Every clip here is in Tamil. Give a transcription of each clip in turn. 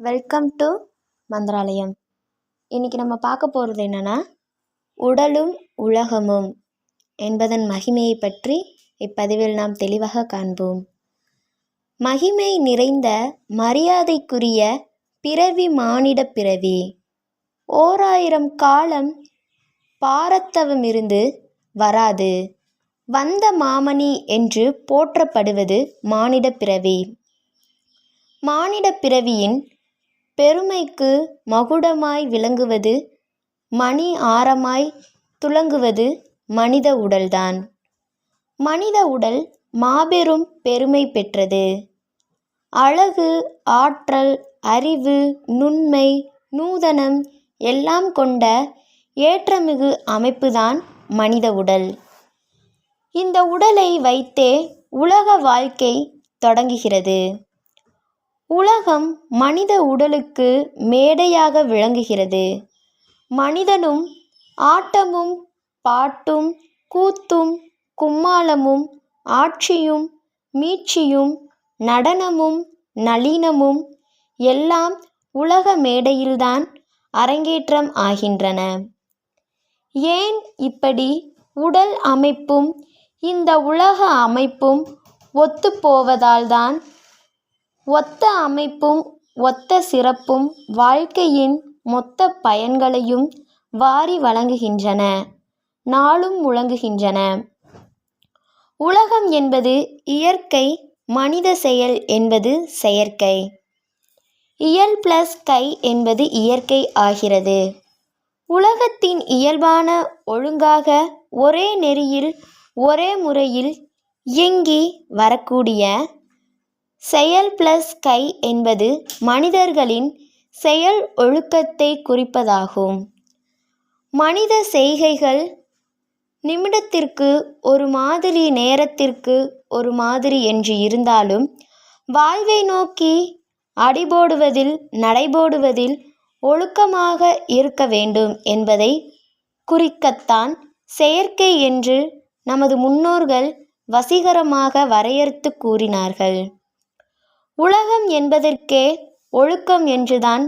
Welcome to Mantralayam. இன்றைக்கி நம்ம பார்க்க போகிறது என்னென்னா உடலும் உலகமும் என்பதன் மகிமையை பற்றி இப்பதிவில் நாம் தெளிவாக காண்போம். மகிமை நிறைந்த மரியாதைக்குரிய பிறவி மானிட பிறவி. ஓராயிரம் காலம் பாரத்தவமிருந்து வராது. வந்த மாமணி என்று போற்றப்படுவது மானிட பிறவி. மானிட பிறவியின் பெருமைக்கு மகுடமாய் விளங்குவது மணி ஆரமாய் துலங்குவது மனித உடல்தான். மனித உடல் மாபெரும் பெருமை பெற்றது. அழகு ஆற்றல் அறிவு நுண்மை நூதனம் எல்லாம் கொண்ட ஏற்றமிகு அமைப்புதான் மனித உடல். இந்த உடலை வைத்தே உலக வாழ்க்கை தொடங்குகிறது. உலகம் மனித உடலுக்கு மேடையாக விளங்குகிறது. மனிதனும் ஆட்டமும் பாட்டும் கூத்தும் கும்மாளமும் ஆட்சியும் மீட்சியும் நடனமும் நளினமும் எல்லாம் உலக மேடையில்தான் அரங்கேற்றம் ஆகின்றன. ஏன் இப்படி? உடல் அமைப்பும் இந்த உலக அமைப்பும் ஒத்துப்போவதால்தான் ஒத்த அமைப்பும் ஒத்த சிறப்பும் வாழ்க்கையின் மொத்த பயன்களையும் வாரி வழங்குகின்றன நாளும் முழங்குகின்றன. உலகம் என்பது இயற்கை மனித செயல் என்பது செயற்கை. இயல் பிளஸ் கை என்பது இயற்கை ஆகிறது. உலகத்தின் இயல்பான ஒழுங்காக ஒரே நெறியில் ஒரே முறையில் இயங்கி வரக்கூடிய செயல் பிளஸ் கை என்பது மனிதர்களின் செயல் ஒழுக்கத்தை குறிப்பதாகும். மனித செய்கைகள் நிமிடத்திற்கு ஒரு மாதிரி நேரத்திற்கு ஒரு மாதிரி என்று இருந்தாலும் வாழ்வை நோக்கி அடிபோடுவதில் நடைபோடுவதில் ஒழுக்கமாக இருக்க வேண்டும் என்பதை குறிக்கத்தான் செயற்கை என்று நமது முன்னோர்கள் வசீகரமாக வரையறுத்து கூறினார்கள். உலகம் என்பதற்கே ஒழுக்கம் என்றுதான்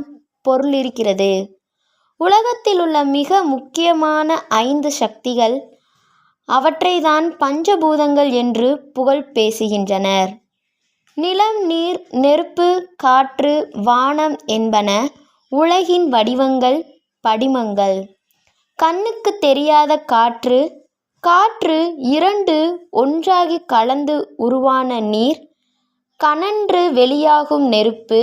பொருளிருக்கிறது உலகத்தில் உள்ள மிக முக்கியமான ஐந்து சக்திகள் அவற்றைதான் பஞ்சபூதங்கள் என்று புகழ் பேசுகின்றனர். நிலம் நீர் நெருப்பு காற்று வானம் என்பன உலகின் வடிவங்கள் படிமங்கள். கண்ணுக்கு தெரியாத காற்று காற்று இரண்டு ஒன்றாகி கலந்து உருவான நீர் கனன்று வெளியாகும் நெருப்பு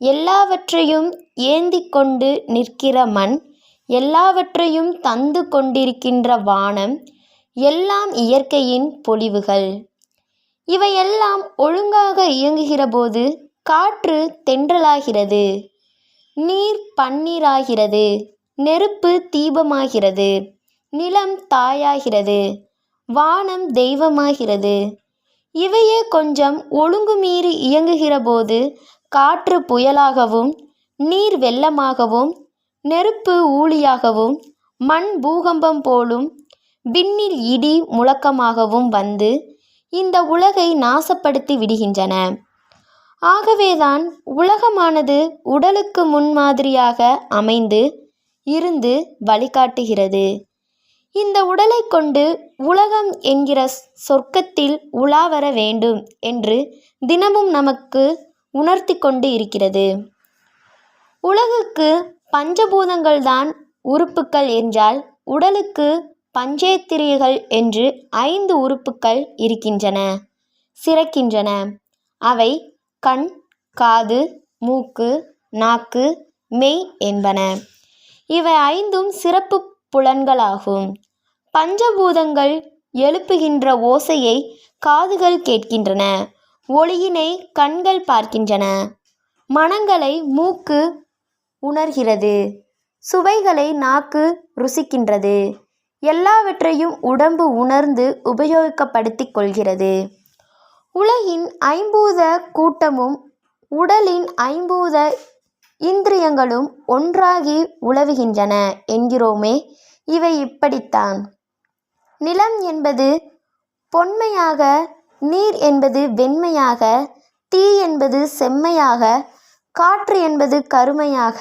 எல்லாவற்றையும் ஏந்தி கொண்டு நிற்கிற மண் எல்லாவற்றையும் தந்து கொண்டிருக்கின்ற வானம் எல்லாம் இயற்கையின் பொழிவுகள் இவையெல்லாம் ஒழுங்காக இயங்குகிறபோது காற்று தென்றலாகிறது நீர் பன்னீராகிறது நெருப்பு தீபமாகிறது நிலம் தாயாகிறது வானம் தெய்வமாகிறது. இவையே கொஞ்சம் ஒழுங்கு மீறி இயங்குகிற போது காற்று புயலாகவும் நீர் வெள்ளமாகவும் நெருப்பு ஊழியாகவும் மண் பூகம்பம் போலும் விண்ணில் இடி முழக்கமாகவும் வந்து இந்த உலகை நாசப்படுத்தி விடுகின்றன. ஆகவேதான் உலகமானது உடலுக்கு முன்மாதிரியாக அமைந்து இருந்து வழிகாட்டுகிறது. இந்த உடலை கொண்டு உலகம் என்கிற சொர்க்கத்தில் உலா வர வேண்டும் என்று தினமும் நமக்கு உணர்த்தி கொண்டு இருக்கிறது. உலகுக்கு பஞ்சபூதங்கள் தான் உறுப்புக்கள் என்றால் உடலுக்கு பஞ்சேத்திரியர்கள் என்று ஐந்து உறுப்புக்கள் இருக்கின்றன சிறக்கின்றன. அவை கண் காது மூக்கு நாக்கு மெய் என்பன. இவை ஐந்தும் சிறப்பு புலன்களாகும். பஞ்சபூதங்கள் எழுப்புகின்ற ஓசையை காதுகள் கேட்கின்றன. ஒளியினை கண்கள் பார்க்கின்றன. மனங்களை மூக்கு உணர்கிறது. சுவைகளை நாக்கு ருசிக்கின்றது. எல்லாவற்றையும் உடம்பு உணர்ந்து உபயோகப்படுத்திக் கொள்கிறது. உலகின் ஐம்பூத கூட்டமும் உடலின் ஐம்பூத இந்திரியங்களும் ஒன்றாகி உலவுகின்றன என்கிறோமே இவை இப்படித்தான். நிலம் என்பது பொன்மையாக நீர் என்பது வெண்மையாக தீ என்பது செம்மையாக காற்று என்பது கருமையாக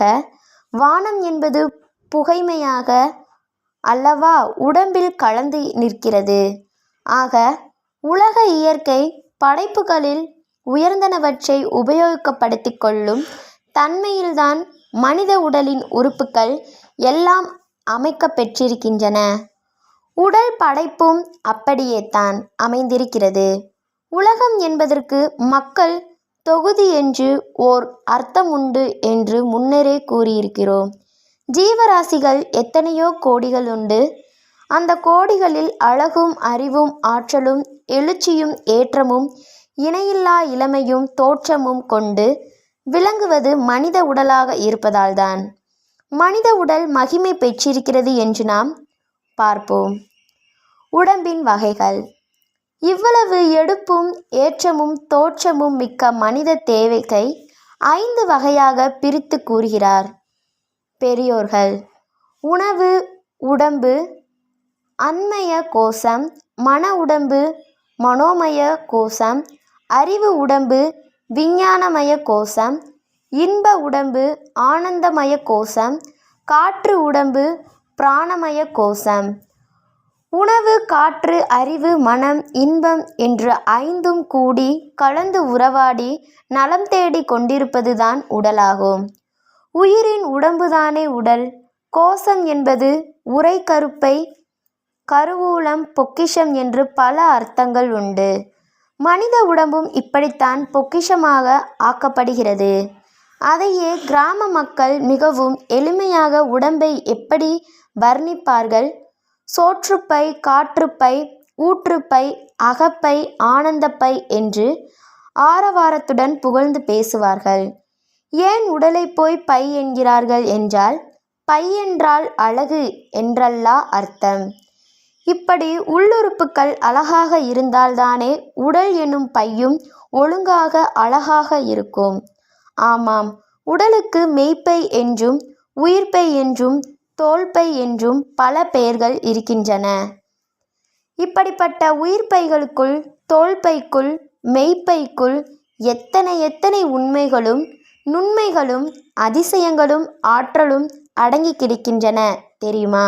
வானம் என்பது புகைமையாக அல்லவா உடம்பில் கலந்து நிற்கிறது. ஆக உலக இயற்கை படைப்புகளில் உயர்ந்தனவற்றை உபயோகப்படுத்திக் கொள்ளும் தன்மையில்தான் மனித உடலின் உறுப்புக்கள் எல்லாம் அமைக்க பெற்றிருக்கின்றன உடல் படைப்பும் அப்படியே தான் அமைந்திருக்கிறது. உலகம் என்பதற்கு மக்கள் தொகுதி என்று ஓர் அர்த்தம் உண்டு என்று முன்னரே கூறியிருக்கிறோம். ஜீவராசிகள் எத்தனையோ கோடிகள் உண்டு. அந்த கோடிகளில் அழகும் அறிவும் ஆற்றலும் எழுச்சியும் ஏற்றமும் இணையில்லா இளமையும் தோற்றமும் கொண்டு விளங்குவது மனித உடலாக இருப்பதால்தான். மனித உடல் மகிமை பெற்றிருக்கிறது என்று நாம் பார்ப்போம். உடம்பின் வகைகள். இவ்வளவு எடுப்பும் ஏற்றமும் தோற்றமும் மிக்க மனித தேவைக்கை ஐந்து வகையாக பிரித்து கூறுகிறார். பெரியோர்கள். உணவு உடம்பு அண்மைய கோஷம் மன உடம்பு மனோமய கோஷம் அறிவு உடம்பு விஞ்ஞானமய கோஷம் இன்ப உடம்பு ஆனந்தமய கோஷம் காற்று உடம்பு பிராணமய கோஷம். உணவு காற்று அறிவு மனம் இன்பம் என்று ஐந்தும் கூடி கலந்து உறவாடி நலம் தேடி கொண்டிருப்பதுதான் உடலாகும். உயிரின் உடம்புதானே உடல். கோஷம் என்பது உரை கருப்பை கருவூலம் பொக்கிஷம் என்று பல அர்த்தங்கள் உண்டு. மனித உடம்பும் இப்படித்தான் பொக்கிஷமாக ஆக்கப்படுகிறது. அதையே கிராம மக்கள் மிகவும் எளிமையாக உடம்பை எப்படி வர்ணிப்பார்கள்? சோற்றுப்பை காற்றுப்பை ஊற்றுப்பை அகப்பை ஆனந்தப்பை என்று ஆரவாரத்துடன் புகழ்ந்து பேசுவார்கள். ஏன் உடலை போய் பை என்கிறார்கள் என்றால் பை என்றால் அழகு என்றல்லா அர்த்தம். இப்படி உள்ளுறுப்புக்கள் அழகாக இருந்தால்தானே உடல் எனும் பையும் ஒழுங்காக அழகாக இருக்கும். ஆமாம் உடலுக்கு மெய்ப்பை என்றும் உயிர்ப்பை என்றும் தோல்பை என்றும் பல பெயர்கள் இருக்கின்றன. இப்படிப்பட்ட உயிர்ப்பைகளுக்குள் தோல்பைக்குள் மெய்ப்பைக்குள் எத்தனை எத்தனை உண்மைகளும் நுண்மைகளும் அதிசயங்களும் ஆற்றலும் அடங்கி கிடக்கின்றன தெரியுமா?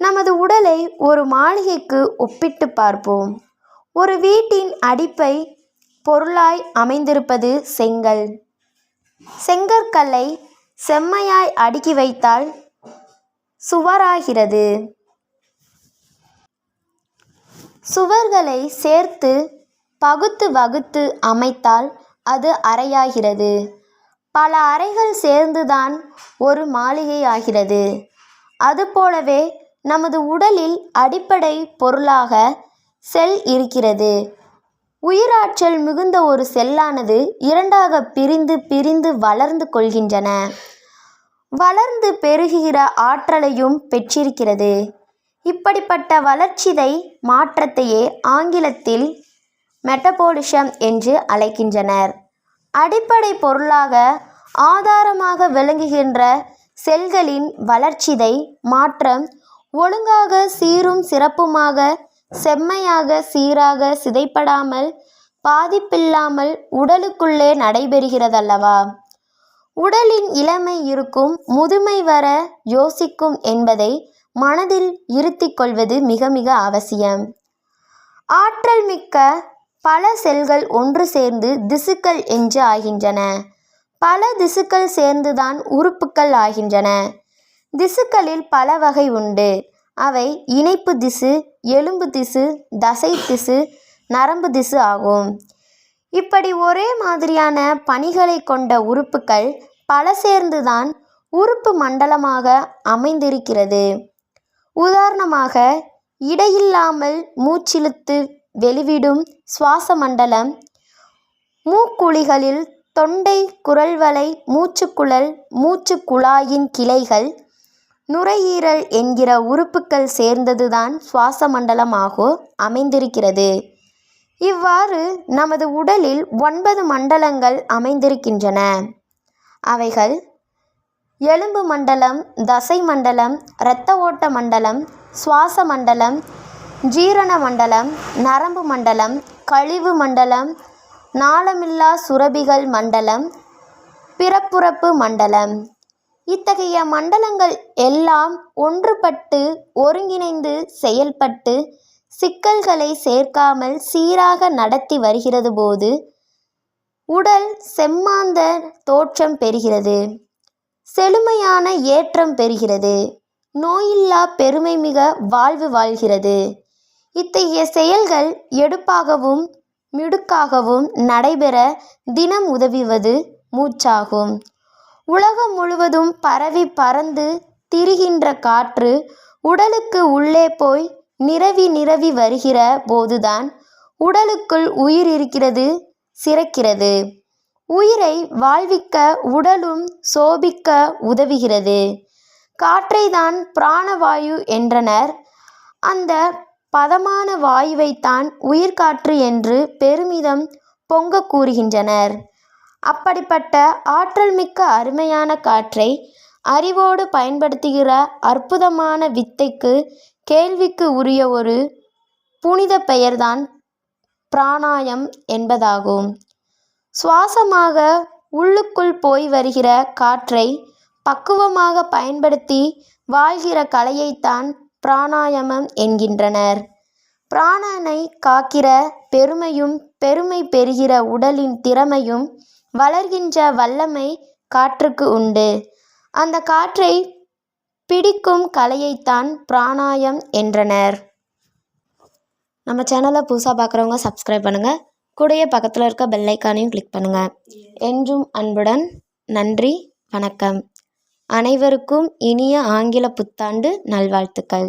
நமது உடலை ஒரு மாளிகைக்கு ஒப்பிட்டு பார்ப்போம். ஒரு வீட்டின் அடிப்பை பொருளாய் அமைந்திருப்பது செங்கல். செங்கற்கல்லை செம்மையாய் அடுக்கி வைத்தால் சுவராகிறது. சுவர்களை சேர்த்து பகுத்து வகுத்து அமைத்தால் அது அறையாகிறது. பல அறைகள் சேர்ந்துதான் ஒரு மாளிகை ஆகிறது. அதுபோலவே நமது உடலில் அடிப்படை பொருளாக செல் இருக்கிறது. உயிராற்றல் மிகுந்த ஒரு செல்லானது இரண்டாக பிரிந்து பிரிந்து வளர்ந்து கொள்கின்றன. வளர்ந்து பெருகிற ஆற்றலையும் பெற்றிருக்கிறது. இப்படிப்பட்ட வளர்ச்சிதை மாற்றத்தையே ஆங்கிலத்தில் மெட்டபோலிசம் என்று அழைக்கின்றனர். அடிப்படை பொருளாக ஆதாரமாக விளங்குகின்ற செல்களின் வளர்ச்சிதை மாற்றம் ஒழுங்காக சீரும் சிறப்புமாக செம்மையாக சீராக சிதைப்படாமல் பாதிப்பில்லாமல் உடலுக்குள்ளே நடைபெறுகிறதல்லவா? உடலின் இளமை இருக்கும் முதுமை வர யோசிக்கும் என்பதை மனதில் இருத்திக் கொள்வது மிக மிக அவசியம். ஆற்றல் மிக்க பல செல்கள் ஒன்று சேர்ந்து திசுக்கள் என்று ஆகின்றன. பல திசுக்கள் சேர்ந்துதான் உறுப்புக்கள் ஆகின்றன. திசுக்களில் பல வகை உண்டு. அவை இணைப்பு திசு எலும்பு திசு தசை திசு நரம்பு திசு ஆகும். இப்படி ஒரே மாதிரியான பணிகளை கொண்ட உறுப்புக்கள் பல சேர்ந்துதான் உறுப்பு மண்டலமாக அமைந்திருக்கிறது. உதாரணமாக இடையில்லாமல் மூச்சிழுத்து வெளிவிடும் சுவாச மண்டலம் மூக்குழிகளில் தொண்டை குரல்வலை மூச்சுக்குழல் மூச்சு குழாயின் கிளைகள் நுரையீரல் என்கிற உறுப்புக்கள் சேர்ந்ததுதான் சுவாச மண்டலமாக அமைந்திருக்கிறது. இவ்வாறு நமது உடலில் ஒன்பது மண்டலங்கள் அமைந்திருக்கின்றன. அவைகள் எலும்பு மண்டலம் தசை மண்டலம் இரத்த ஓட்ட மண்டலம் சுவாச மண்டலம் ஜீரண மண்டலம் நரம்பு மண்டலம் கழிவு மண்டலம் நாளமில்லா சுரபிகள் மண்டலம் பிறப்புறப்பு மண்டலம். இத்தகைய மண்டலங்கள் எல்லாம் ஒன்றுபட்டு ஒருங்கிணைந்து செயல்பட்டு சிக்கல்களை சேர்க்காமல் சீராக நடத்தி வருகிறது போது உடல் செம்மாந்த தோற்றம் பெறுகிறது. செழுமையான ஏற்றம் பெறுகிறது. நோயில்லா பெருமை மிக வாழ்வு வாழ்கிறது. இத்தகைய செயல்கள் எடுப்பாகவும் மிடுக்காகவும் நடைபெற தினம் உதவிவது மூச்சாகும். உலகம் முழுவதும் பரவி பறந்து திரிகின்ற காற்று உடலுக்கு உள்ளே போய் நிரவி நிரவி வருகிற போதுதான் உடலுக்குள் உயிர் இருக்கிறது சிறக்கிறது. உயிரை வாழ்விக்க உடலும் சோபிக்க உதவுகிறது. காற்றை தான் பிராணவாயு என்றனர். அந்த பதமான வாயுவைத்தான் உயிர்காற்று என்று பெருமிதம் பொங்க கூறுகின்றனர். அப்படிப்பட்ட ஆற்றல் மிக்க அருமையான காற்றை அறிவோடு பயன்படுத்துகிற அற்புதமான வித்தைக்கு கேள்விக்கு உரிய ஒரு புனித பெயர்தான் பிராணாயம் என்பதாகும். சுவாசமாக உள்ளுக்குள் போய் வருகிற காற்றை பக்குவமாக பயன்படுத்தி வாழ்கிற கலையைத்தான் பிராணாயாமம் என்கின்றனர். பிராணனை காக்கிற பெருமையும் பெருமை பெறுகிற உடலின் திறமையும் வளர்கின்ற வல்லமை காற்றுக்கு உண்டு. அந்த காற்றை பிடிக்கும் கலையைத்தான் பிராணாயம் என்றனர். நம்ம சேனலை புதுசாக பார்க்குறவங்க சப்ஸ்கிரைப் பண்ணுங்கள் கூடைய பக்கத்தில் இருக்க பெல்லைக்கானையும் கிளிக் பண்ணுங்கள் என்றும் அன்புடன் நன்றி வணக்கம். அனைவருக்கும் இனிய ஆங்கில புத்தாண்டு நல்வாழ்த்துக்கள்.